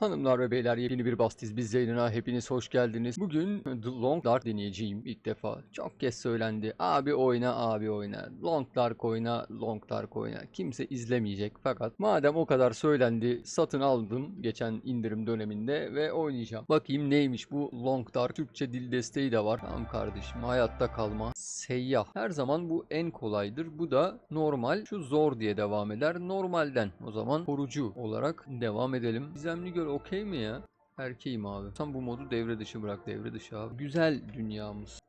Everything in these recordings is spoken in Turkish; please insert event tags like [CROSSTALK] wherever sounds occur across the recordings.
Hanımlar ve beyler yeni bir Bastiz biz yayınına hepiniz hoş geldiniz. Bugün The Long Dark deneyeceğim ilk defa. Çok kez söylendi. Abi oyna abi oyna. Long Dark oyna Long Dark oyna. Kimse izlemeyecek fakat madem o kadar söylendi satın aldım geçen indirim döneminde ve oynayacağım. Bakayım neymiş bu Long Dark. Türkçe dil desteği de var. Tamam kardeşim hayatta kalma. Seyyah. Her zaman bu en kolaydır. Bu da normal. Şu zor diye devam eder. Normalden. O zaman korucu olarak devam edelim. Gizemli göl okey mi ya? Erkeğim abi. Tam bu modu devre dışı bırak devre dışı abi. Güzel dünyamız.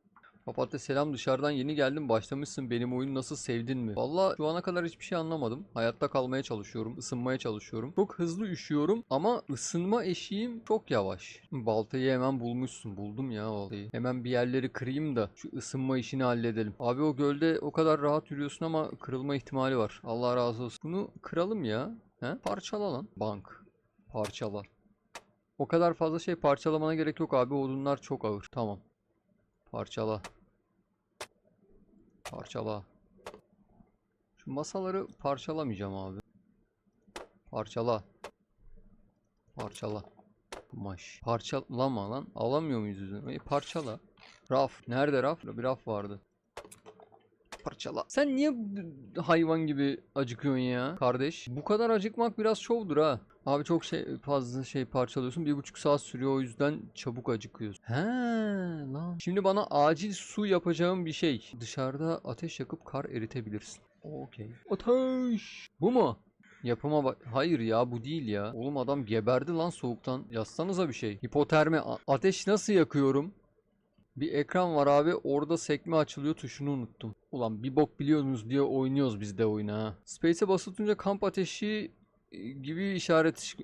Papatya selam dışarıdan yeni geldim başlamışsın benim oyunu nasıl sevdin mi? Valla şu ana kadar hiçbir şey anlamadım. Hayatta kalmaya çalışıyorum, ısınmaya çalışıyorum. Çok hızlı üşüyorum ama ısınma eşiğim çok yavaş. Baltayı hemen bulmuşsun. Buldum ya baltayı. Hemen bir yerleri kırayım da şu ısınma işini halledelim. Abi o gölde o kadar rahat yürüyorsun ama kırılma ihtimali var. Allah razı olsun. Bunu kıralım ya. He? Parçala lan. Bank. Parçala. O kadar fazla şey parçalamana gerek yok abi. Odunlar çok ağır. Tamam. Parçala. Parçala. Şu masaları parçalamayacağım abi. Parçala. Parçala. Kumaş. Parçalama lan. Alamıyor muyuz yüzünü? E, parçala. Raf. Nerede raf? Bir raf vardı. Parçala. Sen niye hayvan gibi acıkıyorsun ya kardeş? Bu kadar acıkmak biraz şovdur ha. Abi çok şey fazla şey parçalıyorsun. Bir buçuk saat sürüyor o yüzden çabuk acıkıyorsun. He lan. Şimdi bana acil su yapacağım bir şey. Dışarıda ateş yakıp kar eritebilirsin. Okey. Ateş. Bu mu? Yapıma bak. Hayır ya bu değil ya. Oğlum adam geberdi lan soğuktan. Yazsanıza bir şey. Hipotermi. A- ateş nasıl yakıyorum? Bir ekran var abi orada sekme açılıyor tuşunu unuttum. Ulan bir bok biliyorsunuz diye oynuyoruz biz de oyunu ha. Space'e basılınca kamp ateşi gibi işaret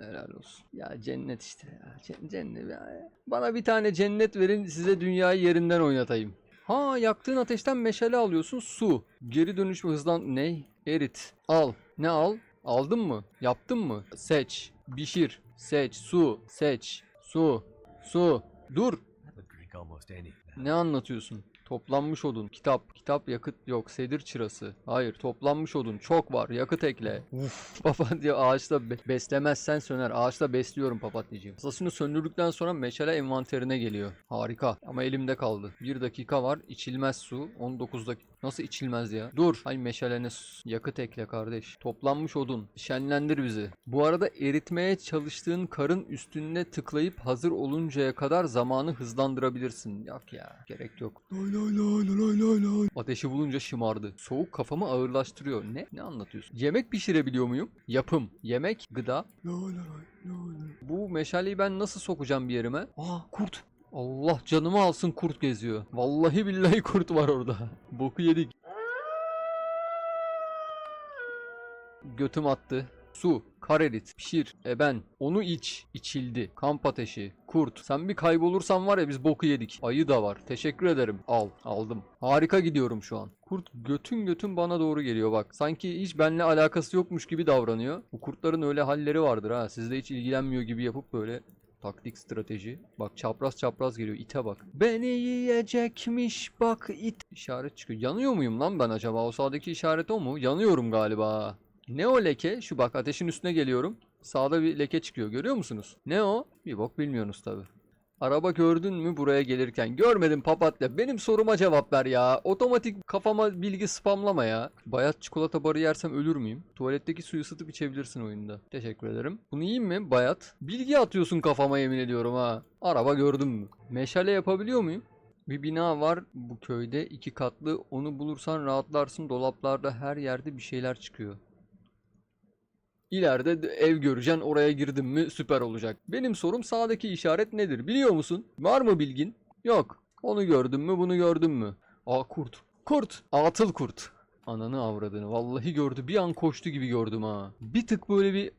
Helal olsun. Ya cennet işte ya. Cen- Cennet ya. Bana bir tane cennet verin size dünyayı yerinden oynatayım. Ha yaktığın ateşten meşale alıyorsun su. Geri dönüşme hızlan ne? Erit. Al. Ne al? Aldın mı? Yaptın mı? Seç. Pişir. Seç. Su. Seç. Su. Su. Dur. Ne anlatıyorsun? Toplanmış odun. Kitap. Kitap yakıt yok. Sedir çırası. Hayır. Toplanmış odun. Çok var. Yakıt ekle. Uf. [LAUGHS] Papatya ağaçta be- beslemezsen söner. Ağaçta besliyorum papatyacığım. Sasını söndürdükten sonra meşale envanterine geliyor. Harika. Ama elimde kaldı. Bir dakika var. İçilmez su. 19 dakika. Nasıl içilmez ya? Dur. Hay meşalene yakıt ekle kardeş. Toplanmış odun. Şenlendir bizi. Bu arada eritmeye çalıştığın karın üstüne tıklayıp hazır oluncaya kadar zamanı hızlandırabilirsin. Yok ya. Gerek yok. Ateşi bulunca şımardı. Soğuk kafamı ağırlaştırıyor. Ne? Ne anlatıyorsun? Yemek pişirebiliyor muyum? Yapım. Yemek, gıda. Bu meşaleyi ben nasıl sokacağım bir yerime? Aa kurt. Allah canımı alsın kurt geziyor. Vallahi billahi kurt var orada. Boku yedik. Götüm attı. Su, kar erit, pişir, eben, onu iç, içildi, kamp ateşi, kurt. Sen bir kaybolursan var ya biz boku yedik. Ayı da var. Teşekkür ederim. Al, aldım. Harika gidiyorum şu an. Kurt götün götün bana doğru geliyor bak. Sanki hiç benimle alakası yokmuş gibi davranıyor. Bu kurtların öyle halleri vardır ha. Sizle hiç ilgilenmiyor gibi yapıp böyle Taktik strateji. Bak çapraz çapraz geliyor. ite bak. Beni yiyecekmiş bak it. İşaret çıkıyor. Yanıyor muyum lan ben acaba? O sağdaki işaret o mu? Yanıyorum galiba. Ne o leke? Şu bak ateşin üstüne geliyorum. Sağda bir leke çıkıyor. Görüyor musunuz? Ne o? Bir bok bilmiyorsunuz tabi. Araba gördün mü buraya gelirken? Görmedim papatya. Benim soruma cevap ver ya. Otomatik kafama bilgi spamlama ya. Bayat çikolata barı yersem ölür müyüm? Tuvaletteki suyu ısıtıp içebilirsin oyunda. Teşekkür ederim. Bunu yiyeyim mi bayat? Bilgi atıyorsun kafama yemin ediyorum ha. Araba gördün mü? Meşale yapabiliyor muyum? Bir bina var bu köyde iki katlı. Onu bulursan rahatlarsın. Dolaplarda her yerde bir şeyler çıkıyor. İleride de ev göreceksin oraya girdin mi süper olacak. Benim sorum sağdaki işaret nedir biliyor musun? Var mı bilgin? Yok. Onu gördün mü bunu gördün mü? Aa kurt. Kurt. Atıl kurt. Ananı avradını. Vallahi gördü. Bir an koştu gibi gördüm ha. Bir tık böyle bir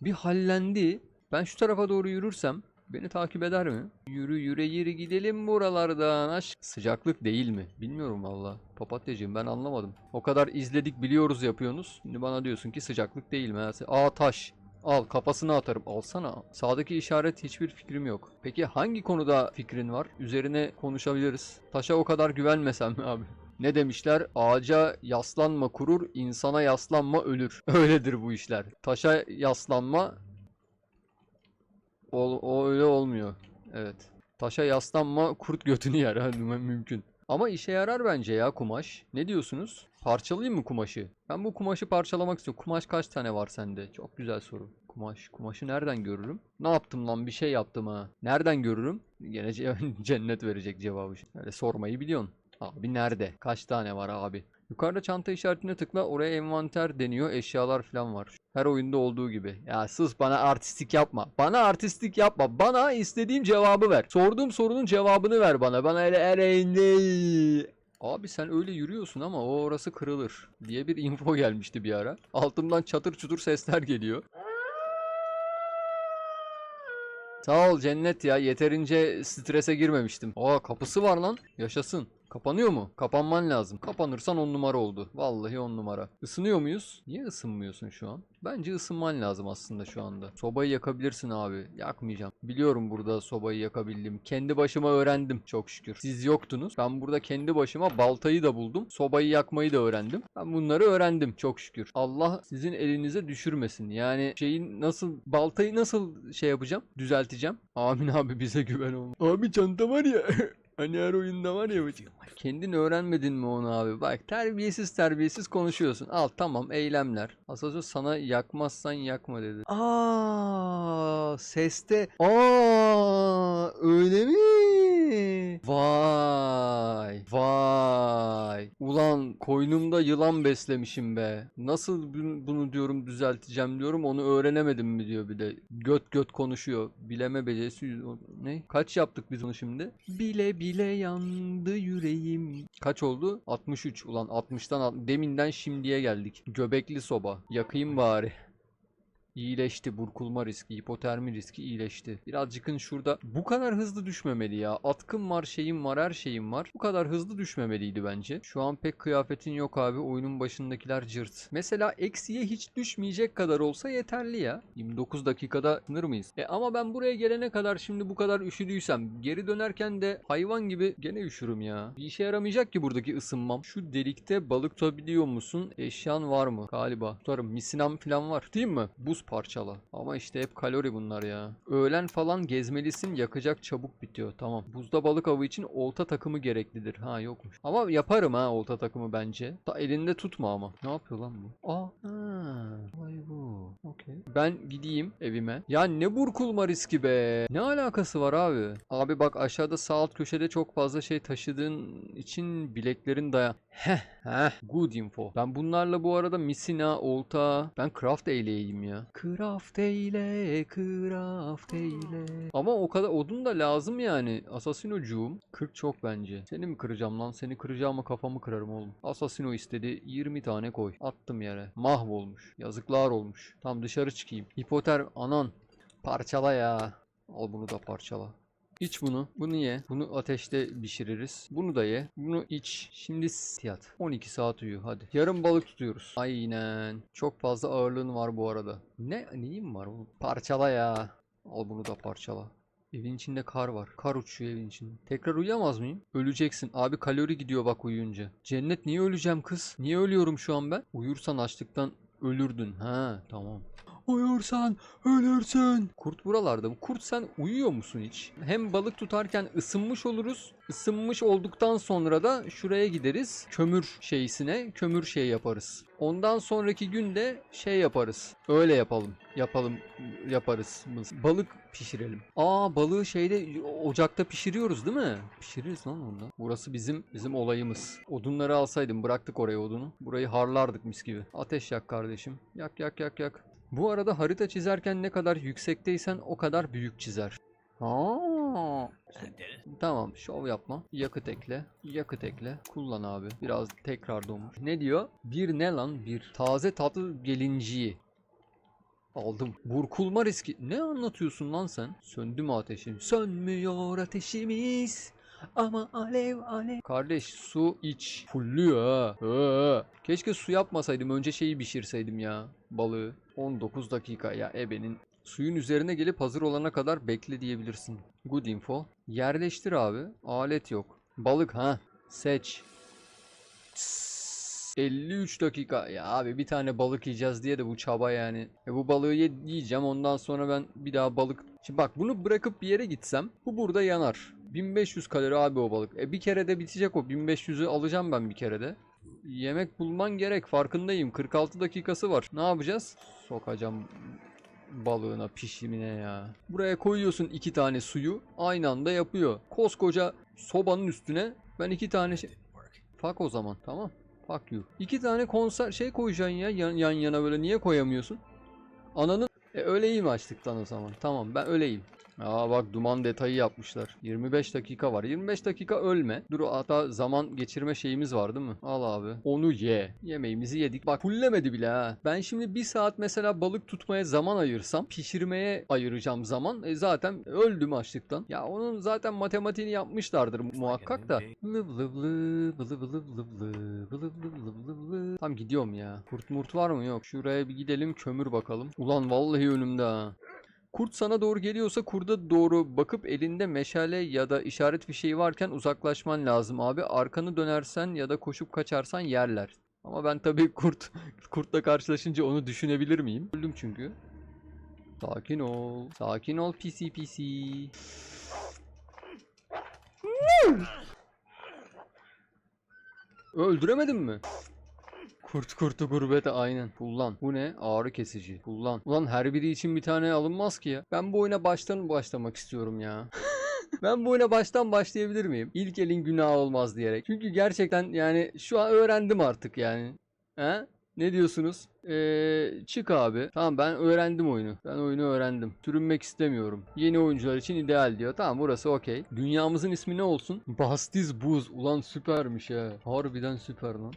bir hallendi. Ben şu tarafa doğru yürürsem beni takip eder mi? Yürü yürü yürü gidelim buralardan aşk. Sıcaklık değil mi? Bilmiyorum valla. Papatyacığım ben anlamadım. O kadar izledik biliyoruz yapıyorsunuz. Şimdi bana diyorsun ki sıcaklık değil mi? Aa taş. Al kafasına atarım. Alsana. Sağdaki işaret hiçbir fikrim yok. Peki hangi konuda fikrin var? Üzerine konuşabiliriz. Taşa o kadar güvenmesem mi abi? Ne demişler? Ağaca yaslanma kurur, insana yaslanma ölür. [LAUGHS] Öyledir bu işler. Taşa yaslanma O, o öyle olmuyor. Evet. Taşa yaslanma kurt götünü yer. [LAUGHS] Hadi mü- mümkün. Ama işe yarar bence ya kumaş. Ne diyorsunuz? Parçalayayım mı kumaşı? Ben bu kumaşı parçalamak istiyorum. Kumaş kaç tane var sende? Çok güzel soru. Kumaş. Kumaşı nereden görürüm? Ne yaptım lan? Bir şey yaptım ha. Nereden görürüm? Gene ce- [LAUGHS] cennet verecek cevabı. Öyle sormayı biliyorsun. Abi nerede? Kaç tane var abi? Yukarıda çanta işaretine tıkla. Oraya envanter deniyor. Eşyalar falan var. Her oyunda olduğu gibi. Ya sus bana artistik yapma. Bana artistik yapma. Bana istediğim cevabı ver. Sorduğum sorunun cevabını ver bana. Bana öyle öyle Abi sen öyle yürüyorsun ama o orası kırılır diye bir info gelmişti bir ara. Altımdan çatır çutur sesler geliyor. Sağ ol cennet ya yeterince strese girmemiştim. Aa kapısı var lan yaşasın. Kapanıyor mu? Kapanman lazım. Kapanırsan on numara oldu. Vallahi on numara. Isınıyor muyuz? Niye ısınmıyorsun şu an? Bence ısınman lazım aslında şu anda. Sobayı yakabilirsin abi. Yakmayacağım. Biliyorum burada sobayı yakabildim. Kendi başıma öğrendim çok şükür. Siz yoktunuz. Ben burada kendi başıma baltayı da buldum. Sobayı yakmayı da öğrendim. Ben bunları öğrendim çok şükür. Allah sizin elinize düşürmesin. Yani şeyin nasıl baltayı nasıl şey yapacağım? Düzelteceğim. Amin abi bize güven olma. Abi çanta var ya. [LAUGHS] Hani her oyunda var ya Kendin öğrenmedin mi onu abi? Bak terbiyesiz terbiyesiz konuşuyorsun. Al tamam eylemler. Asansör sana yakmazsan yakma dedi. Aa seste. Aa öyle mi? Vay vay. Ulan koynumda yılan beslemişim be. Nasıl bunu, diyorum düzelteceğim diyorum onu öğrenemedim mi diyor bir de. Göt göt konuşuyor. Bileme becerisi ne? Kaç yaptık biz onu şimdi? Bile bile yandı yüreğim. Kaç oldu? 63. Ulan 60'tan alt- deminden şimdiye geldik. Göbekli soba. Yakayım bari. İyileşti. Burkulma riski, hipotermi riski iyileşti. Birazcıkın şurada bu kadar hızlı düşmemeli ya. Atkım var, şeyim var, her şeyim var. Bu kadar hızlı düşmemeliydi bence. Şu an pek kıyafetin yok abi. Oyunun başındakiler cırt. Mesela eksiye hiç düşmeyecek kadar olsa yeterli ya. 29 dakikada sınır mıyız? E ama ben buraya gelene kadar şimdi bu kadar üşüdüysem geri dönerken de hayvan gibi gene üşürüm ya. Bir işe yaramayacak ki buradaki ısınmam. Şu delikte balık tutabiliyor musun? Eşyan var mı? Galiba. Tutarım. Misinam falan var. Değil mi? Buz parçala. Ama işte hep kalori bunlar ya. Öğlen falan gezmelisin yakacak çabuk bitiyor. Tamam. Buzda balık avı için olta takımı gereklidir. Ha yokmuş. Ama yaparım ha olta takımı bence. Da elinde tutma ama. Ne yapıyor lan bu? Aa. Ha. Vay bu. Okey. Ben gideyim evime. Ya ne burkulma riski be. Ne alakası var abi? Abi bak aşağıda sağ alt köşede çok fazla şey taşıdığın için bileklerin dayan. Heh. Heh. Good info. Ben bunlarla bu arada misina, olta. Ben craft eyleyeyim ya. Craft eyle, craft eyle. Ama o kadar odun da lazım yani. Asasinocuğum. 40 çok bence. Seni mi kıracağım lan? Seni kıracağım ama kafamı kırarım oğlum. Asasino istedi. 20 tane koy. Attım yere. Mahvolmuş. Yazıklar olmuş. Tam dışarı çıkayım. Hipoter anan. Parçala ya. Al bunu da parçala. İç bunu. Bunu ye. Bunu ateşte pişiririz. Bunu da ye. Bunu iç. Şimdi yat. 12 saat uyu hadi. Yarın balık tutuyoruz. Aynen. Çok fazla ağırlığın var bu arada. Ne neyim var? Parçala ya. Al bunu da parçala. Evin içinde kar var. Kar uçuyor evin içinde. Tekrar uyuyamaz mıyım? Öleceksin. Abi kalori gidiyor bak uyuyunca. Cennet niye öleceğim kız? Niye ölüyorum şu an ben? Uyursan açlıktan ölürdün. Ha tamam. Uyursan ölürsün. Kurt buralarda. Bu Kurt sen uyuyor musun hiç? Hem balık tutarken ısınmış oluruz. Isınmış olduktan sonra da şuraya gideriz. Kömür şeysine kömür şey yaparız. Ondan sonraki günde şey yaparız. Öyle yapalım. Yapalım yaparız. Balık pişirelim. Aa balığı şeyde ocakta pişiriyoruz değil mi? Pişiririz lan onda. Burası bizim bizim olayımız. Odunları alsaydım bıraktık oraya odunu. Burayı harlardık mis gibi. Ateş yak kardeşim. Yak yak yak yak. Bu arada harita çizerken ne kadar yüksekteysen o kadar büyük çizer. Aa, tamam şov yapma. Yakıt ekle. Yakıt ekle. Kullan abi. Biraz tekrar donmuş. Ne diyor? Bir ne lan? Bir taze tatlı gelinciyi. Aldım. Burkulma riski. Ne anlatıyorsun lan sen? Söndü mü ateşin? Sönmüyor ateşimiz. Ama alev alev. Kardeş su iç. Fulluyor ha. Ee, Keşke su yapmasaydım. Önce şeyi pişirseydim ya. Balığı. 19 dakika ya ebenin. Suyun üzerine gelip hazır olana kadar bekle diyebilirsin. Good info. Yerleştir abi. Alet yok. Balık ha. Seç. 53 dakika. Ya abi bir tane balık yiyeceğiz diye de bu çaba yani. E bu balığı ye- yiyeceğim ondan sonra ben bir daha balık... Şimdi bak bunu bırakıp bir yere gitsem bu burada yanar. 1500 kalori abi o balık. E bir kere de bitecek o. 1500'ü alacağım ben bir kere de. Yemek bulman gerek farkındayım. 46 dakikası var. Ne yapacağız? Sokacağım balığına pişimine ya. Buraya koyuyorsun iki tane suyu. Aynı anda yapıyor. Koskoca sobanın üstüne ben iki tane şey... Fuck o zaman tamam. Fuck you. İki tane konser şey koyacaksın ya yan, yan yana böyle niye koyamıyorsun? Ananın e öyleyim açtıktan o zaman. Tamam ben öyleyim. Aa bak duman detayı yapmışlar. 25 dakika var. 25 dakika ölme. Dur hatta zaman geçirme şeyimiz var değil mi? Al abi. Onu ye. Yemeğimizi yedik. Bak fullemedi bile ha. Ben şimdi bir saat mesela balık tutmaya zaman ayırsam pişirmeye ayıracağım zaman. E zaten öldüm açlıktan. Ya onun zaten matematiğini yapmışlardır muhakkak da. Lıv lıv lıv lıv lıv lıv lıv lıv lıv lıv lıv. Tam gidiyorum ya. Kurt murt var mı? Yok. Şuraya bir gidelim kömür bakalım. Ulan vallahi önümde ha. Kurt sana doğru geliyorsa kurda doğru bakıp elinde meşale ya da işaret fişeği varken uzaklaşman lazım abi. Arkanı dönersen ya da koşup kaçarsan yerler. Ama ben tabii [LAUGHS] kurt kurtla karşılaşınca onu düşünebilir miyim? Öldüm çünkü. Sakin ol. Sakin ol pisi pisi. Öldüremedin mi? Kurt kurtu gurbete aynen. Kullan. Bu ne? Ağrı kesici. Kullan. Ulan her biri için bir tane alınmaz ki ya. Ben bu oyuna baştan başlamak istiyorum ya. [LAUGHS] ben bu oyuna baştan başlayabilir miyim? İlk elin günahı olmaz diyerek. Çünkü gerçekten yani şu an öğrendim artık yani. He? Ne diyorsunuz? Ee, çık abi. Tamam ben öğrendim oyunu. Ben oyunu öğrendim. Sürünmek istemiyorum. Yeni oyuncular için ideal diyor. Tamam burası okey. Dünyamızın ismi ne olsun? Bastiz Buz. Ulan süpermiş ha. Harbiden süper lan.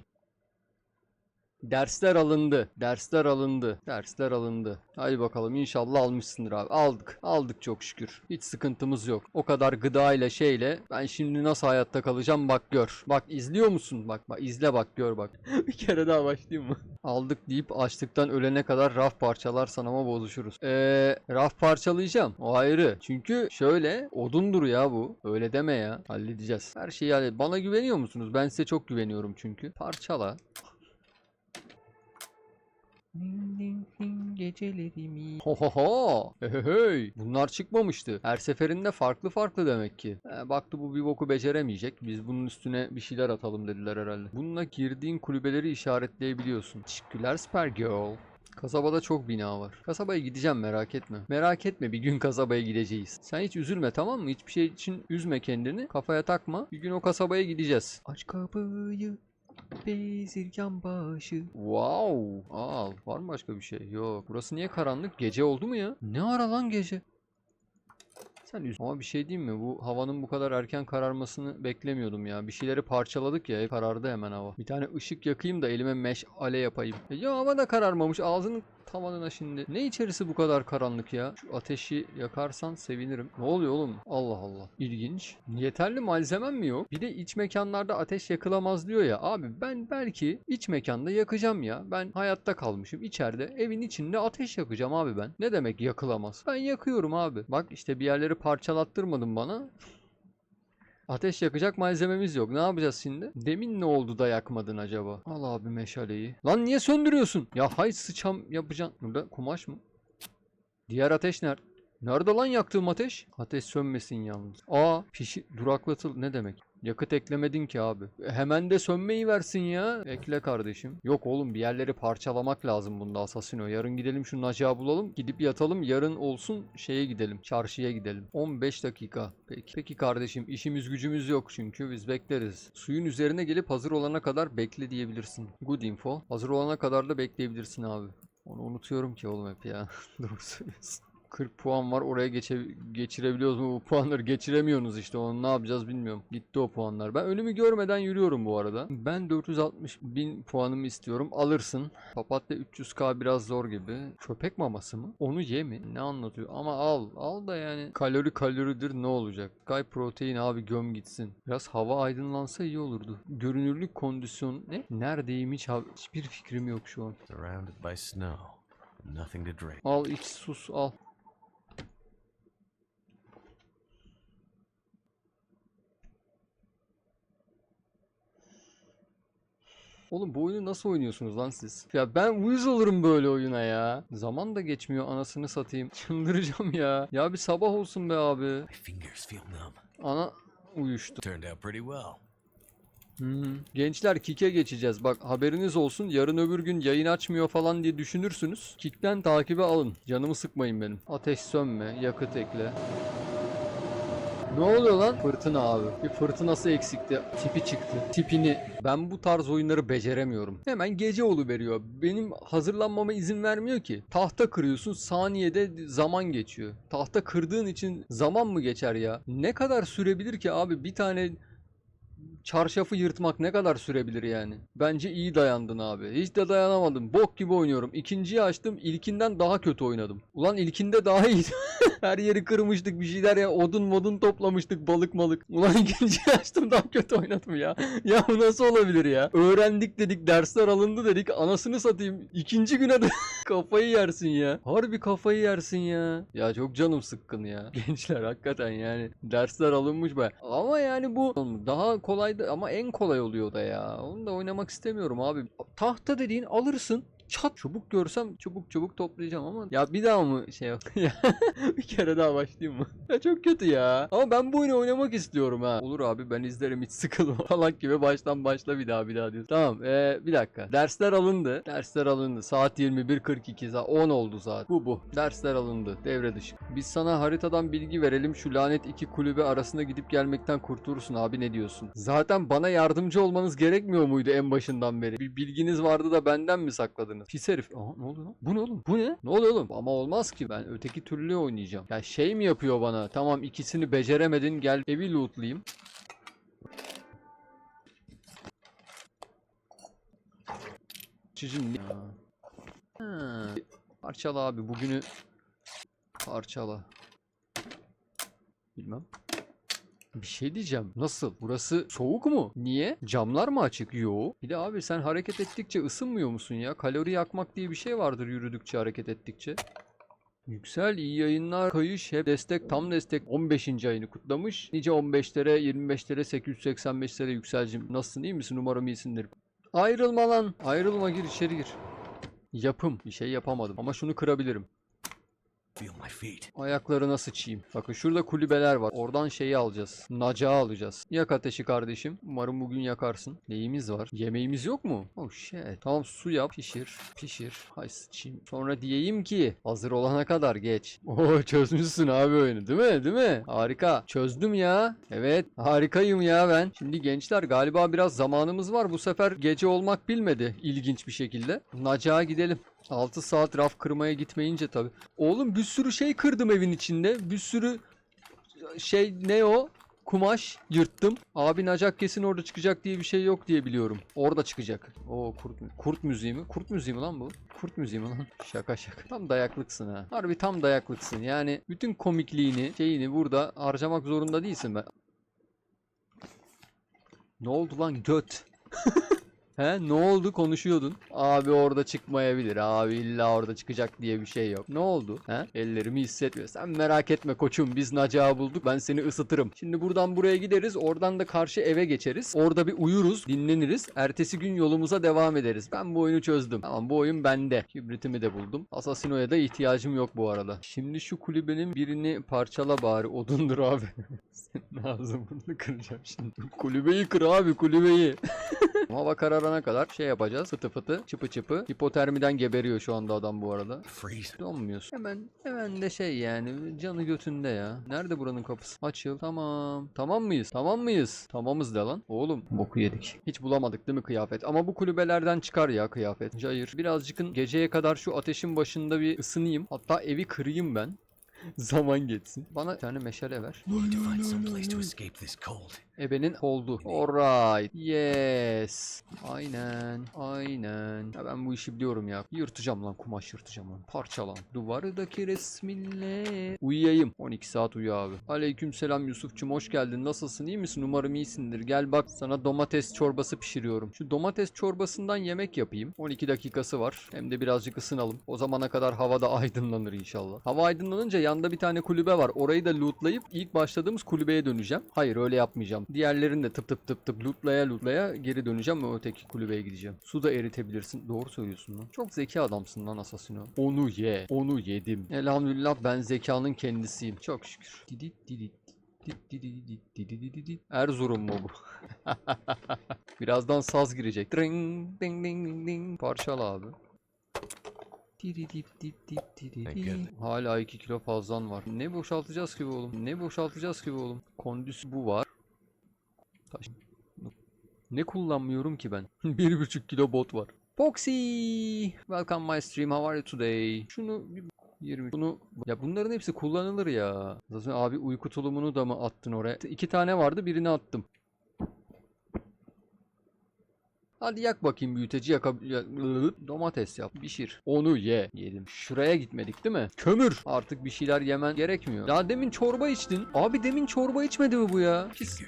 Dersler alındı. Dersler alındı. Dersler alındı. Hadi bakalım inşallah almışsındır abi. Aldık. Aldık çok şükür. Hiç sıkıntımız yok. O kadar gıdayla şeyle ben şimdi nasıl hayatta kalacağım bak gör. Bak izliyor musun? Bak bak izle bak gör bak. [LAUGHS] bir kere daha başlayayım mı? Aldık deyip açlıktan ölene kadar raf parçalarsan ama bozuşuruz. Eee raf parçalayacağım. O ayrı. Çünkü şöyle odundur ya bu. Öyle deme ya. Halledeceğiz. Her şeyi hallet. Bana güveniyor musunuz? Ben size çok güveniyorum çünkü. Parçala. Ding ding ding gecelerimi. Ho ho ho. Hey. Bunlar çıkmamıştı. Her seferinde farklı farklı demek ki. He, baktı bu bir boku beceremeyecek. Biz bunun üstüne bir şeyler atalım dediler herhalde. Bununla girdiğin kulübeleri işaretleyebiliyorsun. Teşekkürler Super Girl. Kasabada çok bina var. Kasabaya gideceğim merak etme. Merak etme bir gün kasabaya gideceğiz. Sen hiç üzülme tamam mı? Hiçbir şey için üzme kendini. Kafaya takma. Bir gün o kasabaya gideceğiz. Aç kapıyı. Bezirgan başı. Wow. Al. Var mı başka bir şey? Yok. Burası niye karanlık? Gece oldu mu ya? Ne ara lan gece? Sen üz- Ama bir şey diyeyim mi? Bu havanın bu kadar erken kararmasını beklemiyordum ya. Bir şeyleri parçaladık ya. Karardı hemen hava. Bir tane ışık yakayım da elime meşale yapayım. E ya hava da kararmamış. Ağzının tavanına şimdi. Ne içerisi bu kadar karanlık ya? Şu ateşi yakarsan sevinirim. Ne oluyor oğlum? Allah Allah. İlginç. Yeterli malzemem mi yok? Bir de iç mekanlarda ateş yakılamaz diyor ya. Abi ben belki iç mekanda yakacağım ya. Ben hayatta kalmışım. İçeride evin içinde ateş yakacağım abi ben. Ne demek yakılamaz? Ben yakıyorum abi. Bak işte bir yerleri parçalattırmadın bana. Ateş yakacak malzememiz yok. Ne yapacağız şimdi? Demin ne oldu da yakmadın acaba? Al abi meşaleyi. Lan niye söndürüyorsun? Ya hay sıçam yapacaksın. Burada kumaş mı? Diğer ateş nerede? Nerede lan yaktığım ateş? Ateş sönmesin yalnız. Aa pişi duraklatıl ne demek? Yakıt eklemedin ki abi. Hemen de sönmeyi versin ya. Ekle kardeşim. Yok oğlum bir yerleri parçalamak lazım bunda Asasino. Yarın gidelim şu Nacağı bulalım. Gidip yatalım. Yarın olsun şeye gidelim. Çarşıya gidelim. 15 dakika. Peki. Peki kardeşim işimiz gücümüz yok çünkü biz bekleriz. Suyun üzerine gelip hazır olana kadar bekle diyebilirsin. Good info. Hazır olana kadar da bekleyebilirsin abi. Onu unutuyorum ki oğlum hep ya. [LAUGHS] Doğru söylüyorsun. 40 puan var oraya geçe geçirebiliyoruz mu bu [LAUGHS] puanları geçiremiyorsunuz işte onu ne yapacağız bilmiyorum. Gitti o puanlar. Ben önümü görmeden yürüyorum bu arada. Ben 460 bin puanımı istiyorum. Alırsın. Papatya 300k biraz zor gibi. Köpek maması mı? Onu ye mi? Ne anlatıyor? Ama al. Al da yani kalori kaloridir ne olacak? Sky protein abi göm gitsin. Biraz hava aydınlansa iyi olurdu. Görünürlük kondisyon ne? Neredeyim hiç hiçbir fikrim yok şu an. Surrounded by snow. Nothing to drink. Al iç sus al. Oğlum bu oyunu nasıl oynuyorsunuz lan siz? Ya ben uyuz olurum böyle oyuna ya. Zaman da geçmiyor anasını satayım. [LAUGHS] Çıldıracağım ya. Ya bir sabah olsun be abi. Ana uyuştu. Hmm. Gençler Kik'e geçeceğiz. Bak haberiniz olsun. Yarın öbür gün yayın açmıyor falan diye düşünürsünüz. Kik'ten takibe alın. Canımı sıkmayın benim. Ateş sönme. Yakıt ekle. Ne oluyor lan? Fırtına abi. Bir fırtınası eksikti. Tipi çıktı. Tipini. Ben bu tarz oyunları beceremiyorum. Hemen gece veriyor. Benim hazırlanmama izin vermiyor ki. Tahta kırıyorsun saniyede zaman geçiyor. Tahta kırdığın için zaman mı geçer ya? Ne kadar sürebilir ki abi bir tane çarşafı yırtmak ne kadar sürebilir yani? Bence iyi dayandın abi. Hiç de dayanamadım. Bok gibi oynuyorum. İkinciyi açtım. ilkinden daha kötü oynadım. Ulan ilkinde daha iyiydi. [LAUGHS] Her yeri kırmıştık bir şeyler ya. Odun modun toplamıştık balık malık. Ulan [LAUGHS] ikinciyi açtım daha kötü oynadım ya. Ya bu nasıl olabilir ya? Öğrendik dedik dersler alındı dedik. Anasını satayım. İkinci güne de [LAUGHS] kafayı yersin ya. Harbi kafayı yersin ya. Ya çok canım sıkkın ya. Gençler hakikaten yani. Dersler alınmış be. Ama yani bu daha kolaydı ama en kolay oluyor da ya. Onu da oynamak istemiyorum abi. Tahta dediğin alırsın. Çat çubuk görsem çubuk çubuk toplayacağım ama ya bir daha mı şey yok [LAUGHS] ya bir kere daha başlayayım mı? Ya çok kötü ya. Ama ben bu oyunu oynamak istiyorum ha. Olur abi ben izlerim hiç sıkılma falan [LAUGHS] gibi baştan başla bir daha bir daha diyorsun. Tamam ee, bir dakika. Dersler alındı. Dersler alındı. Saat 21.42 saat 10 oldu saat. Bu bu. Dersler alındı. Devre dışı. Biz sana haritadan bilgi verelim. Şu lanet iki kulübe arasında gidip gelmekten kurtulursun abi ne diyorsun? Zaten bana yardımcı olmanız gerekmiyor muydu en başından beri? Bir bilginiz vardı da benden mi sakladınız? Pis herif. Aha ne oluyor lan? Bu ne oğlum? Bu ne? Ne oluyor oğlum? Ama olmaz ki ben öteki türlü oynayacağım. Ya şey mi yapıyor bana? Tamam ikisini beceremedin gel evi lootlayayım. Çizim. Ha. Parçala abi bugünü parçala. Bilmem. Bir şey diyeceğim. Nasıl? Burası soğuk mu? Niye? Camlar mı açık? Yo. Bir de abi sen hareket ettikçe ısınmıyor musun ya? Kalori yakmak diye bir şey vardır yürüdükçe hareket ettikçe. Yüksel iyi yayınlar kayış hep destek tam destek 15. ayını kutlamış. Nice 15'lere 25'lere 885'lere yükselcim. Nasılsın iyi misin? Umarım iyisindir. Ayrılma lan. Ayrılma gir içeri gir. Yapım. Bir şey yapamadım ama şunu kırabilirim. Ayaklarına sıçayım. Bakın şurada kulübeler var. Oradan şeyi alacağız. Nacağı alacağız. Yak ateşi kardeşim. Umarım bugün yakarsın. Neyimiz var? Yemeğimiz yok mu? Oh shit. Tamam su yap. Pişir. Pişir. Hay sıçayım. Sonra diyeyim ki hazır olana kadar geç. [LAUGHS] Oo çözmüşsün abi oyunu değil mi? Değil mi? Harika. Çözdüm ya. Evet. Harikayım ya ben. Şimdi gençler galiba biraz zamanımız var. Bu sefer gece olmak bilmedi. İlginç bir şekilde. Nacağa gidelim. 6 saat raf kırmaya gitmeyince tabi. Oğlum bir sürü şey kırdım evin içinde. Bir sürü şey ne o? Kumaş yırttım. Abi nacak kesin orada çıkacak diye bir şey yok diye biliyorum. Orada çıkacak. O kurt, kurt müziği mi? Kurt müziği mi lan bu? Kurt müziği mi lan? [LAUGHS] Şaka şaka. Tam dayaklıksın ha. Harbi tam dayaklıksın. Yani bütün komikliğini, şeyini burada harcamak zorunda değilsin ben. Ne oldu lan göt? [LAUGHS] He ne oldu konuşuyordun. Abi orada çıkmayabilir. Abi illa orada çıkacak diye bir şey yok. Ne oldu? He? Ellerimi hissetmiyor. Sen merak etme koçum biz Nacağı bulduk. Ben seni ısıtırım. Şimdi buradan buraya gideriz. Oradan da karşı eve geçeriz. Orada bir uyuruz. Dinleniriz. Ertesi gün yolumuza devam ederiz. Ben bu oyunu çözdüm. Tamam bu oyun bende. Kibritimi de buldum. Asasino'ya da ihtiyacım yok bu arada. Şimdi şu kulübenin birini parçala bari. Odundur abi. [LAUGHS] Senin ağzını kıracağım şimdi. Kulübeyi kır abi kulübeyi. [LAUGHS] Hava kararana kadar şey yapacağız. Fıtı fıtı, çıpı çıpı. Hipotermiden geberiyor şu anda adam bu arada. Freeze. Donmuyorsun. Hemen hemen de şey yani canı götünde ya. Nerede buranın kapısı? Açıl. Tamam. Tamam mıyız? Tamam mıyız? Tamamız de lan. Oğlum boku yedik. Hiç bulamadık değil mi kıyafet? Ama bu kulübelerden çıkar ya kıyafet. Cayır. Birazcıkın geceye kadar şu ateşin başında bir ısınayım. Hatta evi kırayım ben. [LAUGHS] Zaman geçsin. Bana bir tane meşale ver. Ebenin oldu. Alright. Yes. Aynen. Aynen. Ya ben bu işi biliyorum ya. Yırtacağım lan kumaş yırtacağım lan. Parçalan. Duvardaki resminle. Uyuyayım. 12 saat uyu abi. Aleyküm selam Yusufçum hoş geldin. Nasılsın iyi misin? Umarım iyisindir. Gel bak sana domates çorbası pişiriyorum. Şu domates çorbasından yemek yapayım. 12 dakikası var. Hem de birazcık ısınalım. O zamana kadar havada aydınlanır inşallah. Hava aydınlanınca Yanda bir tane kulübe var. Orayı da lootlayıp ilk başladığımız kulübeye döneceğim. Hayır öyle yapmayacağım. Diğerlerini de tıp tıp tıp tıp lootlaya lootlaya geri döneceğim ve öteki kulübeye gideceğim. Su da eritebilirsin. Doğru söylüyorsun lan. Çok zeki adamsın lan Asasino. Onu ye. Onu yedim. Elhamdülillah ben zekanın kendisiyim. Çok şükür. Didit didit. Dit didit dit didit didit. Erzurum mu bu? [LAUGHS] Birazdan saz girecek. Ding ding ding ding. Parçala abi. Dididip dip dip. Thank goodness. Hala 2 kilo fazlan var. Ne boşaltacağız ki bu oğlum? Ne boşaltacağız ki bu oğlum? Kondüs bu var. Taş. Ne kullanmıyorum ki ben? [LAUGHS] 1,5 kilo bot var. Foxy! Welcome my stream. How are you today? Şunu bir 20 bunu ya bunların hepsi kullanılır ya. Zaten abi uyku tulumunu da mı attın oraya? İki tane vardı birini attım. Hadi yak bakayım büyüteci yaka ya- domates yap pişir. Onu ye. Yedim. Şuraya gitmedik değil mi? Kömür. Artık bir şeyler yemen gerekmiyor. Ya demin çorba içtin. Abi demin çorba içmedi mi bu ya? Pis.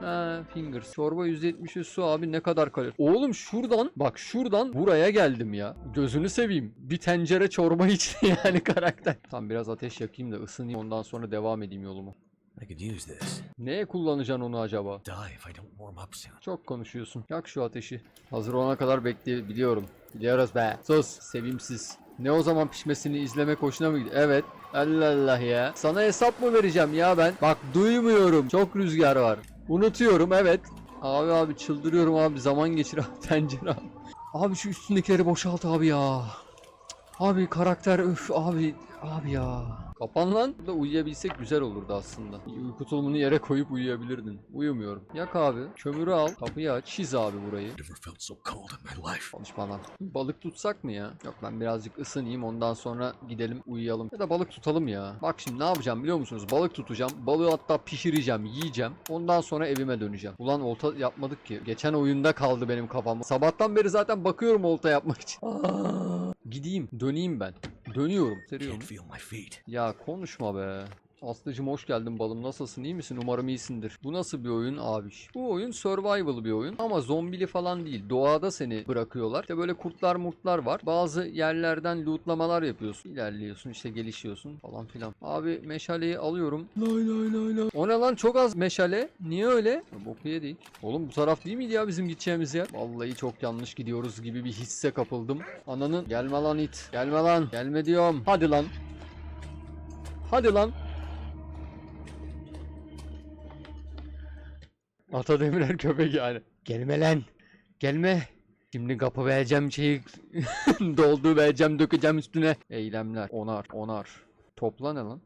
Ha, fingers. Çorba %70'i su abi ne kadar kalır. Oğlum şuradan bak şuradan buraya geldim ya. Gözünü seveyim. Bir tencere çorba [LAUGHS] içti yani karakter. Tamam biraz ateş yakayım da ısınayım ondan sonra devam edeyim yoluma. I could use this. Neye kullanacaksın onu acaba? Die if I don't warm up soon. Çok konuşuyorsun. Yak şu ateşi. Hazır olana kadar bekle biliyorum. Biliyoruz be. Sus. Sevimsiz. Ne o zaman pişmesini izlemek hoşuna mı gidiyor? Evet. Allah Allah ya. Sana hesap mı vereceğim ya ben? Bak duymuyorum. Çok rüzgar var. Unutuyorum evet. Abi abi çıldırıyorum abi. Zaman geçir abi. [LAUGHS] Tencere abi. Abi şu üstündekileri boşalt abi ya. Abi karakter öf abi. Abi ya. Kapan lan. Burada uyuyabilsek güzel olurdu aslında. Uyku tulumunu yere koyup uyuyabilirdin. Uyumuyorum. Yak abi. Kömürü al. Kapıyı aç. Çiz abi burayı. Never felt so cold in my life. Konuşma lan. Balık tutsak mı ya? Yok ben birazcık ısınayım ondan sonra gidelim uyuyalım. Ya da balık tutalım ya. Bak şimdi ne yapacağım biliyor musunuz? Balık tutacağım. Balığı hatta pişireceğim, yiyeceğim. Ondan sonra evime döneceğim. Ulan olta yapmadık ki. Geçen oyunda kaldı benim kafam. Sabahtan beri zaten bakıyorum olta yapmak için. Aa, Gideyim, döneyim ben. Dönüyorum. Seriyorum. Ya konuşma be. Aslıcım hoş geldin balım. Nasılsın? iyi misin? Umarım iyisindir. Bu nasıl bir oyun abiş? Bu oyun survival bir oyun ama zombili falan değil. Doğada seni bırakıyorlar. İşte böyle kurtlar murtlar var. Bazı yerlerden lootlamalar yapıyorsun. İlerliyorsun işte gelişiyorsun falan filan. Abi meşaleyi alıyorum. Lay lay lay lay. O ne lan çok az meşale. Niye öyle? Boku yedik. Oğlum bu taraf değil miydi ya bizim gideceğimiz yer? Vallahi çok yanlış gidiyoruz gibi bir hisse kapıldım. Ananın gelme lan it. Gelme lan. Gelme diyorum. Hadi lan. Hadi lan. Ata Demirer köpek yani. Gelme lan. Gelme. Şimdi kapı vereceğim şeyi [LAUGHS] doldu vereceğim dökeceğim üstüne. Eylemler. Onar. Onar. Topla ne lan?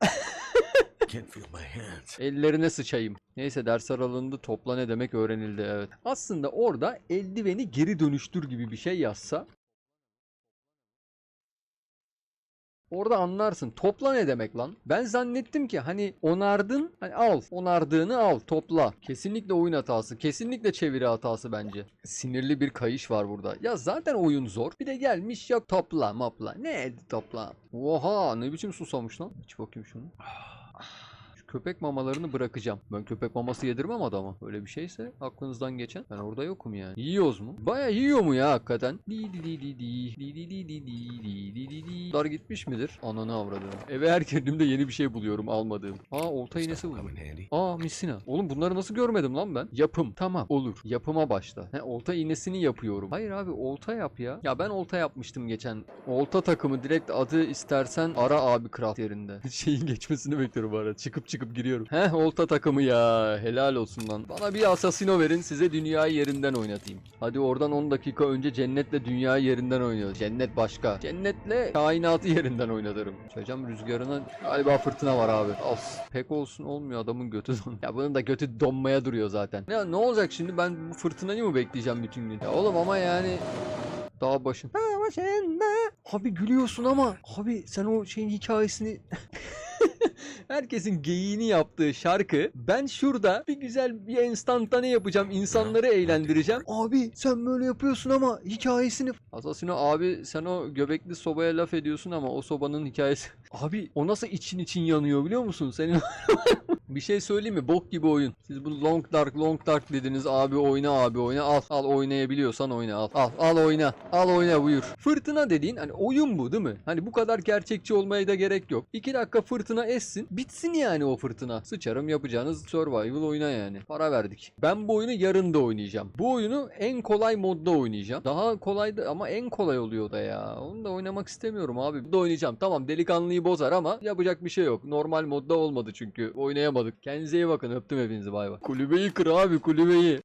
[LAUGHS] Can't feel my hands. Ellerine sıçayım. Neyse ders aralığında topla ne demek öğrenildi evet. Aslında orada eldiveni geri dönüştür gibi bir şey yazsa Orada anlarsın. Topla ne demek lan? Ben zannettim ki hani onardın, hani al. Onardığını al, topla. Kesinlikle oyun hatası. Kesinlikle çeviri hatası bence. Sinirli bir kayış var burada. Ya zaten oyun zor. Bir de gelmiş yok topla, mopla. Ne topla? Oha ne biçim susamış lan? İç bakayım şunu. Şu köpek mamalarını bırakacağım. Ben köpek maması yedirmem adama. Öyle bir şeyse aklınızdan geçen. Ben orada yokum yani. Yiyoruz mu? Baya yiyor mu ya hakikaten? Di di di di di di di di di di di di di. Bunlar gitmiş midir? Ananı avradım. Eve her girdiğimde yeni bir şey buluyorum almadığım. Aa olta iğnesi buldum. Aa misina. Oğlum bunları nasıl görmedim lan ben? Yapım. Tamam olur. Yapıma başla. He, olta iğnesini yapıyorum. Hayır abi olta yap ya. Ya ben olta yapmıştım geçen. Olta takımı direkt adı istersen ara abi craft yerinde. [LAUGHS] Şeyin geçmesini bekliyorum bu arada. Çıkıp çıkıp giriyorum. Heh olta takımı ya. Helal olsun lan. Bana bir asasino verin size dünyayı yerinden oynatayım. Hadi oradan 10 dakika önce cennetle dünyayı yerinden oynuyoruz. Cennet başka. Cennetle kainatı yerinden oynatırım. Söyleyeceğim rüzgarına galiba fırtına var abi. Of pek olsun olmuyor adamın götü don. [LAUGHS] ya bunun da götü donmaya duruyor zaten. Ya ne olacak şimdi ben bu fırtınayı mı bekleyeceğim bütün gün? Ya oğlum ama yani dağ başın. Dağ başında. Abi gülüyorsun ama abi sen o şeyin hikayesini [LAUGHS] Herkesin geyiğini yaptığı şarkı ben şurada bir güzel bir enstantane yapacağım insanları eğlendireceğim. Abi sen böyle yapıyorsun ama hikayesini Asasino abi sen o göbekli sobaya laf ediyorsun ama o sobanın hikayesi Abi o nasıl için için yanıyor biliyor musun? Senin [LAUGHS] Bir şey söyleyeyim mi? Bok gibi oyun. Siz bu Long Dark Long Dark dediniz. Abi oyna abi oyna. Al al oynayabiliyorsan oyna al. Al al oyna. Al oyna buyur. Fırtına dediğin hani oyun bu değil mi? Hani bu kadar gerçekçi olmaya da gerek yok. 2 dakika fırtına essin. Bitsin yani o fırtına. Sıçarım yapacağınız survival oyuna yani. Para verdik. Ben bu oyunu yarın da oynayacağım. Bu oyunu en kolay modda oynayacağım. Daha kolay da ama en kolay oluyor da ya. Onu da oynamak istemiyorum abi. Bu da oynayacağım. Tamam delikanlıyı bozar ama yapacak bir şey yok. Normal modda olmadı çünkü. Oynayamadık. Kendinize iyi bakın. Öptüm hepinizi bay bay. Kulübeyi kır abi kulübeyi.